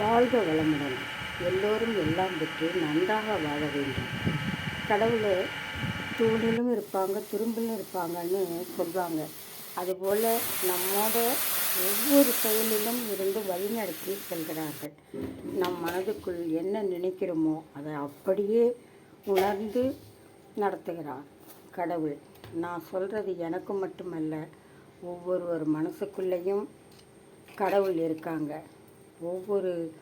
வாழ்க வளமுடன். எல்லோரும் எல்லாம் பெற்று நன்றாக வாழ வேண்டும். கடவுள் தூணிலும் இருப்பாங்க துரும்பிலும் இருப்பாங்கன்னு சொல்லுவாங்க அதுபோல் நம்மோட ஒவ்வொரு செயலிலும் இருந்து வழிநடத்தி செல்கிறார்கள். நம் மனதுக்குள் என்ன நினைக்கிறோமோ அதை அப்படியே உணர்ந்து நடத்துகிறார் கடவுள். நான் சொல்கிறது எனக்கு மட்டுமல்ல ஒவ்வொருவர் மனசுக்குள்ளேயும் கடவுள் இருக்காங்க. ஒவ்வொரு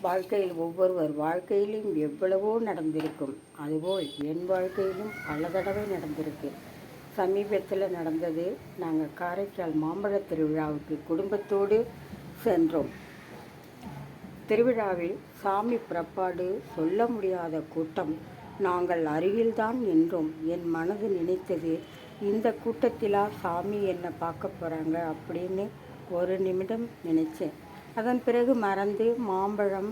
வாழ்க்கையில் ஒவ்வொருவர் வாழ்க்கையிலும் எவ்வளவோ நடந்திருக்கும். அதுபோல் என் வாழ்க்கையிலும் பல தடவை நடந்திருக்கு. சமீபத்தில் நடந்தது நாங்கள் காரைக்கால் மாம்பழ திருவிழாவுக்கு குடும்பத்தோடு சென்றோம். திருவிழாவில் சாமி புறப்பாடு சொல்ல முடியாத கூட்டம் நாங்கள் அருகில்தான் நின்றோம். என் மனது நினைத்தது இந்த கூட்டத்திலா சாமி என்னை பார்க்க போகிறாங்க அப்படின்னு ஒரு நிமிடம் நினைச்சேன். அதன் பிறகு மறந்து மாம்பழம்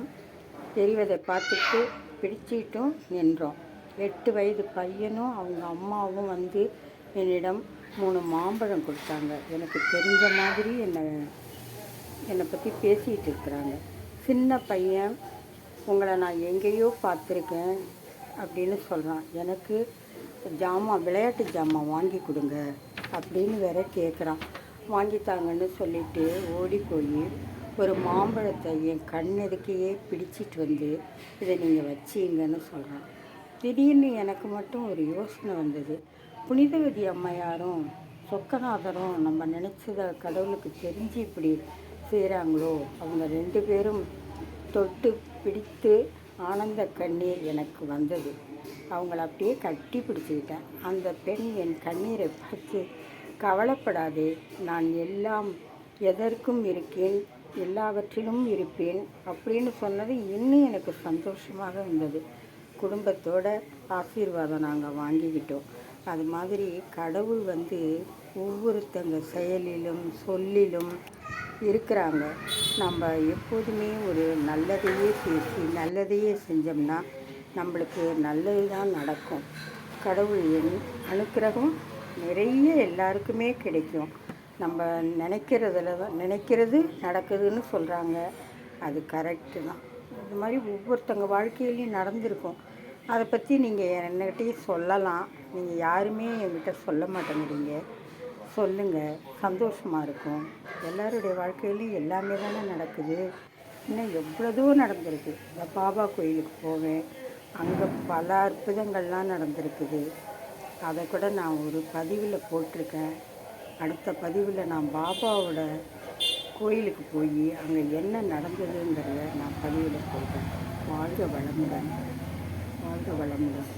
தெரிவதை பார்த்துட்டு பிடிச்சிட்டும் நின்றோம். எட்டு வயது பையனும் அவங்க அம்மாவும் வந்து என்னிடம் மூணு மாம்பழம் கொடுத்தாங்க. எனக்கு தெரிஞ்ச மாதிரி என்னை என்னை பற்றி பேசிகிட்டு இருக்கிறாங்க. சின்ன பையன் உங்களை நான் எங்கேயோ பார்த்துருக்கேன் அப்படின்னு சொல்கிறான் எனக்கு ஜாமான் விளையாட்டு ஜாமான் வாங்கி கொடுங்க அப்படின்னு வேற கேட்குறான் வாங்கித்தாங்கன்னு சொல்லிட்டு ஓடி போய் ஒரு மாம்பழத்தை என் கண் பிடிச்சிட்டு வந்து இதை நீங்கள் வச்சிங்கன்னு சொல்கிறான் திடீர்னு எனக்கு மட்டும் ஒரு யோசனை வந்தது. புனிதவதி அம்மையாரும் சொக்கநாதரும் நம்ம நினச்சதை கடவுளுக்கு தெரிஞ்சு இப்படி செய்கிறாங்களோ அவங்க ரெண்டு பேரும் தொட்டு பிடித்து ஆனந்த கண்ணீர் எனக்கு வந்தது. அவங்கள அப்படியே கட்டி பிடிச்சிக்கிட்டேன். அந்த பெண் என் கண்ணீரை பார்த்து கவலைப்படாதே நான் எல்லாம் எதற்கும் இருக்கேன். எல்லாவற்றிலும் இருப்பேன் அப்படின்னு சொன்னது இன்னும் எனக்கு சந்தோஷமாக இருந்தது. குடும்பத்தோட ஆசீர்வாதம் நாங்கள் வாங்கிக்கிட்டோம். அது மாதிரி கடவுள் வந்து ஒவ்வொருத்தங்க செயலிலும் சொல்லிலும் இருக்கிறாங்க. நம்ம எப்போதுமே ஒரு நல்லதையே பேசி நல்லதையே செஞ்சோம்னா நம்மளுக்கு நல்லது தான் நடக்கும். கடவுள் என் அனுக்கிரகம் நிறைய எல்லாருக்குமே கிடைக்கும். நம்ம நினைக்கிறதுல தான் நினைக்கிறது நடக்குதுன்னு சொல்கிறாங்க அது கரெக்டு தான். இது மாதிரி ஒவ்வொருத்தங்க வாழ்க்கையிலையும் நடந்திருக்கும். அதை பற்றி நீங்கள் என்னகிட்டையும் சொல்லலாம். நீங்கள் யாருமே என்கிட்ட சொல்ல மாட்டேங்கிறீங்க. சொல்லுங்கள் சந்தோஷமாக இருக்கும். எல்லாருடைய வாழ்க்கையிலையும் எல்லாமே தானே நடக்குது. இன்னும் எவ்வளோதோ நடந்திருக்கு? இந்த பாபா கோயிலுக்கு போவேன். அங்கே பல அற்புதங்கள்லாம் நடந்திருக்குது. அதை கூட நான் ஒரு பதிவில் போட்டிருக்கேன். அடுத்த பதிவில் நான் பாபாவோட கோயிலுக்கு போய் அங்கே என்ன நடந்ததுங்கிறத நான் பதிவில் சொல்கிறேன் வாழ்க வளமுடன். வாழ்க வளமுடன்.